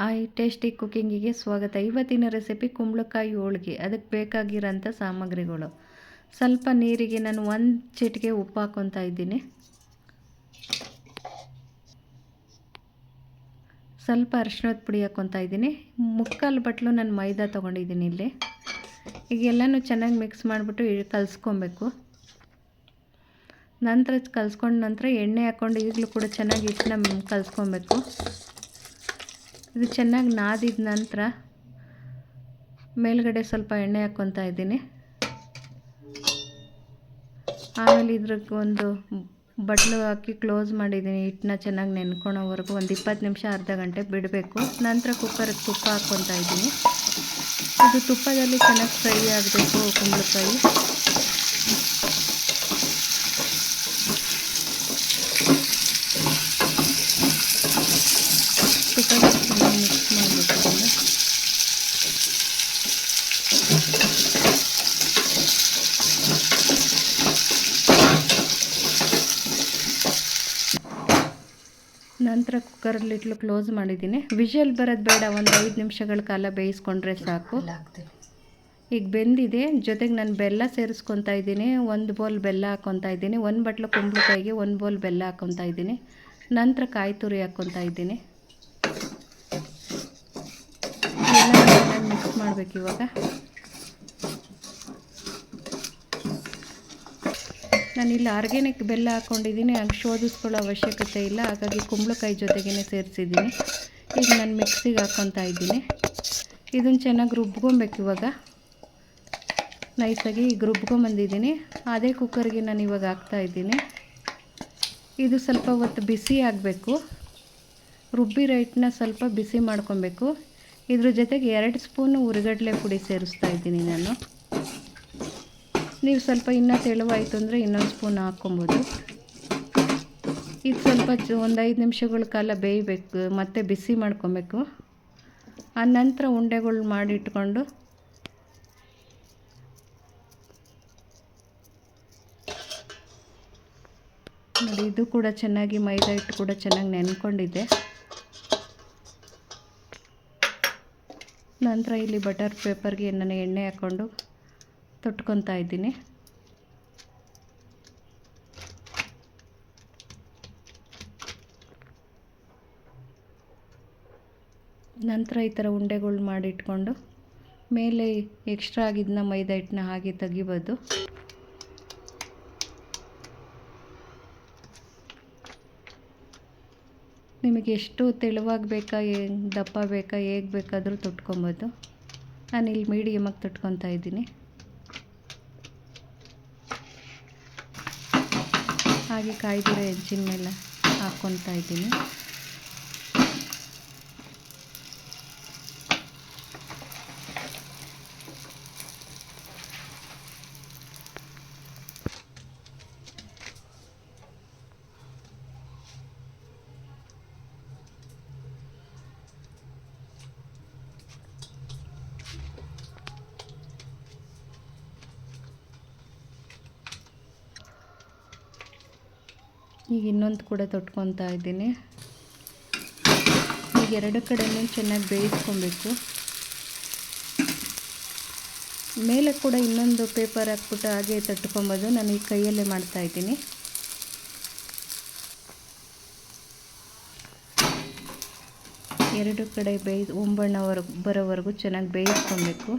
Hi tasty ಕುಕ್ಕಿಂಗಿಗೆ ಸ್ವಾಗತ. ಇವತ್ತಿನ recipe ಕುಂಬಳಕಾಯಿ ಹೋಳಿಗೆ. ಅದಕ್ಕೆ ಬೇಕಾಗಿರೋಂಥ ಸಾಮಗ್ರಿಗಳು. ಸ್ವಲ್ಪ ನೀರಿಗೆ ನಾನು ಒಂದು ಚಿಟಿಕೆ ಉಪ್ಪು ಹಾಕ್ಕೊತಾ ಇದ್ದೀನಿ. ಸ್ವಲ್ಪ ಅರಿಶಿಣದ ಪುಡಿ ಹಾಕ್ಕೊತಾ ಇದ್ದೀನಿ. ಮುಕ್ಕಾಲು ಬಟ್ಲು ನಾನು ಮೈದಾ ತೊಗೊಂಡಿದ್ದೀನಿ ಇಲ್ಲಿ. ಈಗ ಎಲ್ಲನೂ ಚೆನ್ನಾಗಿ ಮಿಕ್ಸ್ ಮಾಡಿಬಿಟ್ಟು ಕಲಿಸ್ಕೊಬೇಕು. ನಂತರ ಕಲಿಸ್ಕೊಂಡ ನಂತರ ಎಣ್ಣೆ ಹಾಕ್ಕೊಂಡು ಈಗಲೂ ಕೂಡ ಚೆನ್ನಾಗಿ ಹಿಟ್ಟನ್ನ ಕಲಿಸ್ಕೊಬೇಕು. ಇದು ಚೆನ್ನಾಗಿ ನಾದಿದ ನಂತರ ಮೇಲ್ಗಡೆ ಸ್ವಲ್ಪ ಎಣ್ಣೆ ಹಾಕ್ಕೊತಾ ಇದ್ದೀನಿ. ಆಮೇಲೆ ಇದ್ರಿಗೆ ಒಂದು ಬಟ್ಲು ಹಾಕಿ ಕ್ಲೋಸ್ ಮಾಡಿದ್ದೀನಿ. ಹಿಟ್ಟನ್ನ ಚೆನ್ನಾಗಿ ನೆನ್ಕೊಳೋವರೆಗೂ ಒಂದು ಇಪ್ಪತ್ತು ನಿಮಿಷ, ಅರ್ಧ ಗಂಟೆ ಬಿಡಬೇಕು. ನಂತರ ಕುಕ್ಕರ್ಗೆ ತುಪ್ಪ ಹಾಕ್ಕೊತಾ ಇದ್ದೀನಿ. ಇದು ತುಪ್ಪದಲ್ಲಿ ಚೆನ್ನಾಗಿ ಫ್ರೈ ಆಗಬೇಕು ಕುಂಬಳಕಾಯಿ ತುಪ್ಪದಲ್ಲಿ ಚೆನ್ನಾಗಿ ಮಿಕ್ಸ್ ಮಾಡಬೇಕು ಇದನ್ನು ನಂತರ ಕುಕ್ಕರಲ್ಲಿ ಇಟ್ಲು ಕ್ಲೋಸ್ ಮಾಡಿದ್ದೀನಿ. ವಿಷಲ್ ಬರೋದು ಬೇಡ ಒಂದು ಐದು ನಿಮಿಷಗಳ ಕಾಲ ಬೇಯಿಸ್ಕೊಂಡ್ರೆ ಸಾಕು. ಈಗ ಬೆಂದಿದೆ ಜೊತೆಗೆ ನಾನು ಬೆಲ್ಲ ಸೇರಿಸ್ಕೊತಾ ಇದ್ದೀನಿ. ಒಂದು ಬೋಲ್ ಬೆಲ್ಲ ಹಾಕ್ಕೊತಾ ಇದ್ದೀನಿ. ಒಂದು ಬಟ್ಲು ಕುಂಬಳಕಾಯಿಗೆ ಒಂದು ಬೋಲ್ ಬೆಲ್ಲ ಹಾಕ್ಕೊತಾ ಇದ್ದೀನಿ. ನಂತರ ಕಾಯಿ ತುರಿ ಹಾಕ್ಕೊತಾ ಇದ್ದೀನಿ. ಎಲ್ಲ ಮಿಕ್ಸ್ ಮಾಡಬೇಕು ಇವಾಗ. ನಾನಿಲ್ಲಿ ಆರ್ಗ್ಯಾನಿಕ್ ಬೆಲ್ಲ ಹಾಕ್ಕೊಂಡಿದ್ದೀನಿ. ಹಂಗೆ ಶೋಧಿಸ್ಕೊಳ್ಳೋ ಅವಶ್ಯಕತೆ ಇಲ್ಲ. ಹಾಗಾಗಿ ಕುಂಬಳಕಾಯಿ ಜೊತೆಗೇ ಸೇರಿಸಿದ್ದೀನಿ. ಈಗ ನಾನು ಮಿಕ್ಸಿಗೆ ಹಾಕ್ಕೊತಾ ಇದ್ದೀನಿ. ಇದನ್ನು ಚೆನ್ನಾಗಿ ರುಬ್ಕೊಬೇಕು ಇವಾಗ. ನೈಸಾಗಿ ಈಗ ರುಬ್ಕೊಂಬಂದಿದ್ದೀನಿ. ಅದೇ ಕುಕ್ಕರ್ಗೆ ನಾನು ಇವಾಗ ಹಾಕ್ತಾಯಿದ್ದೀನಿ ಇದು ಸ್ವಲ್ಪ ಹೊತ್ತು ಬಿಸಿ ಆಗಬೇಕು. ರುಬ್ಬಿ ರೈಟ್ನ ಸ್ವಲ್ಪ ಬಿಸಿ ಮಾಡ್ಕೊಬೇಕು. ಇದ್ರ ಜೊತೆಗೆ ಎರಡು ಸ್ಪೂನು ಉರಿಗಡಲೆ ಪುಡಿ ಸೇರಿಸ್ತಾ ಇದ್ದೀನಿ ನಾನು. ನೀವು ಸ್ವಲ್ಪ ಇನ್ನೂ ತೆಳುವಾಯಿತು ಅಂದರೆ ಇನ್ನೊಂದು ಸ್ಪೂನ್ ಹಾಕ್ಕೊಬೋದು. ಇದು ಸ್ವಲ್ಪ ಒಂದು ಐದು ನಿಮಿಷಗಳ ಕಾಲ ಬೇಯಬೇಕು, ಮತ್ತು ಬಿಸಿ ಮಾಡ್ಕೊಬೇಕು. ಆ ನಂತರ ಉಂಡೆಗಳು ಮಾಡಿಟ್ಕೊಂಡು ನೋಡಿ, ಇದು ಕೂಡ ಚೆನ್ನಾಗಿ ಮೈದಾ ಹಿಟ್ಟು ಕೂಡ ಚೆನ್ನಾಗಿ ನೆನ್ಕೊಂಡಿದೆ. ನಂತರ ಇಲ್ಲಿ ಬಟರ್ ಪೇಪರ್ಗೆ ನಾನು ಎಣ್ಣೆ ಹಾಕ್ಕೊಂಡು ತೊಟ್ಕೊತಾ ಇದ್ದೀನಿ. ನಂತರ ಈ ಥರ ಉಂಡೆಗಳು ಮಾಡಿಟ್ಕೊಂಡು ಮೇಲೆ ಎಕ್ಸ್ಟ್ರಾ ಆಗಿದ್ದನ್ನ ಮೈದಾ ಹಿಟ್ಟನ್ನ ಹಾಗೆ ತೆಗಿಬೋದು. ನಿಮಗೆ ಎಷ್ಟು ತೆಳುವಾಗಿ ಬೇಕಾ ದಪ್ಪ ಬೇಕಾ, ಹೇಗೆ ಬೇಕಾದರೂ ತೊಟ್ಕೊಬೋದು. ನಾನು ಇಲ್ಲಿ ಮೀಡಿಯಮಾಗಿ ತೊಟ್ಕೊತಾ ಇದ್ದೀನಿ. ಹಾಗೆ ಕಾಯ್ದಿರೋ ಹೆಂಚಿನ ಮೇಲೆ ಹಾಕ್ಕೊತಾ ಇದ್ದೀನಿ. ಈಗ ಇನ್ನೊಂದು ಕೂಡ ತೊಟ್ಕೊತಾ ಇದ್ದೀನಿ. ಈಗ ಎರಡು ಕಡೆಯೂ ಚೆನ್ನಾಗಿ ಬೇಯಿಸ್ಕೊಬೇಕು. ಮೇಲೆ ಕೂಡ ಇನ್ನೊಂದು ಪೇಪರ್ ಹಾಕ್ಬಿಟ್ಟು ಹಾಗೆ ತಟ್ಕೊಬೋದು. ನಾನು ಈ ಕೈಯಲ್ಲೇ ಮಾಡ್ತಾ ಇದ್ದೀನಿ. ಎರಡು ಕಡೆ ಬೇಯ್ ಒಂಬಣ್ಣವರೆಗೂ ಬರೋವರೆಗೂ ಚೆನ್ನಾಗಿ ಬೇಯಿಸ್ಕೊಬೇಕು.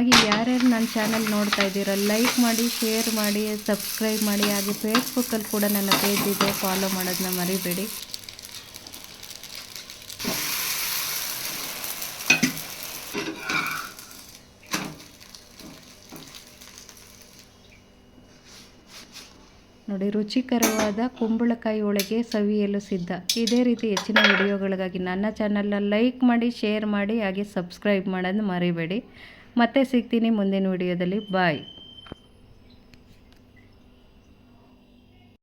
ಹಾಗೆ ಯಾರ್ಯಾರು ನನ್ನ ಚಾನಲ್ ನೋಡ್ತಾ ಇದ್ದೀರ ಲೈಕ್ ಮಾಡಿ ಶೇರ್ ಮಾಡಿ ಸಬ್ಸ್ಕ್ರೈಬ್ ಮಾಡಿ, ಹಾಗೆ ಫೇಸ್ಬುಕ್ಕಲ್ಲಿ ಕೂಡ ನನ್ನ ಪೇಜ್ ಇದೆ ಫಾಲೋ ಮಾಡೋದನ್ನ ಮರಿಬೇಡಿ. ನೋಡಿ, ರುಚಿಕರವಾದ ಕುಂಬಳಕಾಯಿ ಒಳಗೆ ಸವಿಯಲು ಸಿದ್ಧ. ಇದೇ ರೀತಿ ಹೆಚ್ಚಿನ ವಿಡಿಯೋಗಳಿಗಾಗಿ ನನ್ನ ಚಾನಲ್ನ ಲೈಕ್ ಮಾಡಿ ಶೇರ್ ಮಾಡಿ, ಹಾಗೆ ಸಬ್ಸ್ಕ್ರೈಬ್ ಮಾಡೋದನ್ನ ಮರಿಬೇಡಿ. ಮತ್ತೆ ಸಿಗ್ತೀನಿ ಮುಂದಿನ ವಿಡಿಯೋದಲ್ಲಿ. ಬಾಯ್